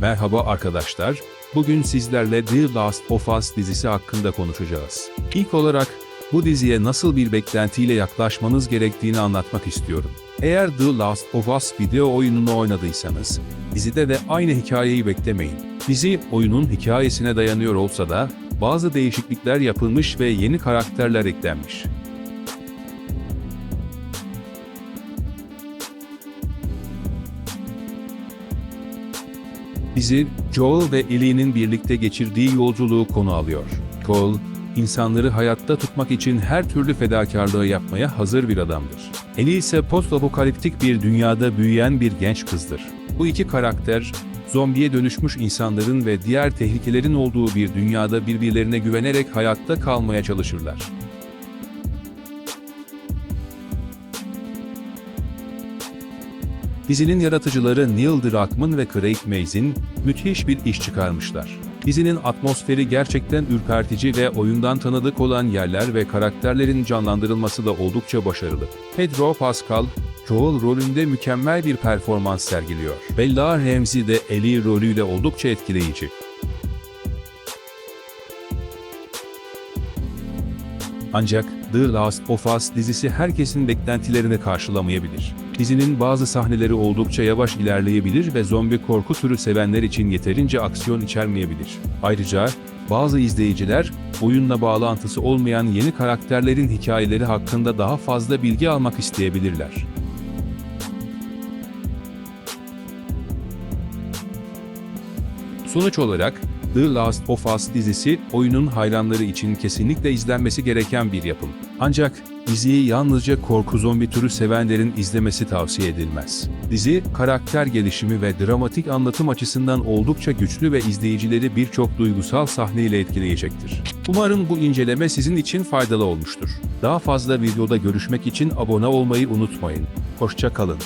Merhaba arkadaşlar, bugün sizlerle The Last of Us dizisi hakkında konuşacağız. İlk olarak bu diziye nasıl bir beklentiyle yaklaşmanız gerektiğini anlatmak istiyorum. Eğer The Last of Us video oyununu oynadıysanız, dizide de aynı hikayeyi beklemeyin. Dizi oyunun hikayesine dayanıyor olsa da bazı değişiklikler yapılmış ve yeni karakterler eklenmiş. Dizi, Joel ve Ellie'nin birlikte geçirdiği yolculuğu konu alıyor. Joel, insanları hayatta tutmak için her türlü fedakarlığı yapmaya hazır bir adamdır. Ellie ise post-apokaliptik bir dünyada büyüyen bir genç kızdır. Bu iki karakter, zombiye dönüşmüş insanların ve diğer tehlikelerin olduğu bir dünyada birbirlerine güvenerek hayatta kalmaya çalışırlar. Dizinin yaratıcıları Neil Druckmann ve Craig Mazin müthiş bir iş çıkarmışlar. Dizinin atmosferi gerçekten ürpertici ve oyundan tanıdık olan yerler ve karakterlerin canlandırılması da oldukça başarılı. Pedro Pascal, Joel rolünde mükemmel bir performans sergiliyor. Bella Ramsey de Ellie rolüyle oldukça etkileyici. Ancak The Last of Us dizisi herkesin beklentilerini karşılamayabilir. Dizinin bazı sahneleri oldukça yavaş ilerleyebilir ve zombi korku türü sevenler için yeterince aksiyon içermeyebilir. Ayrıca bazı izleyiciler oyunla bağlantısı olmayan yeni karakterlerin hikayeleri hakkında daha fazla bilgi almak isteyebilirler. Sonuç olarak The Last of Us dizisi oyunun hayranları için kesinlikle izlenmesi gereken bir yapım. Ancak diziyi yalnızca korku zombi türü sevenlerin izlemesi tavsiye edilmez. Dizi, karakter gelişimi ve dramatik anlatım açısından oldukça güçlü ve izleyicileri birçok duygusal sahneyle etkileyecektir. Umarım bu inceleme sizin için faydalı olmuştur. Daha fazla videoda görüşmek için abone olmayı unutmayın. Hoşça kalın.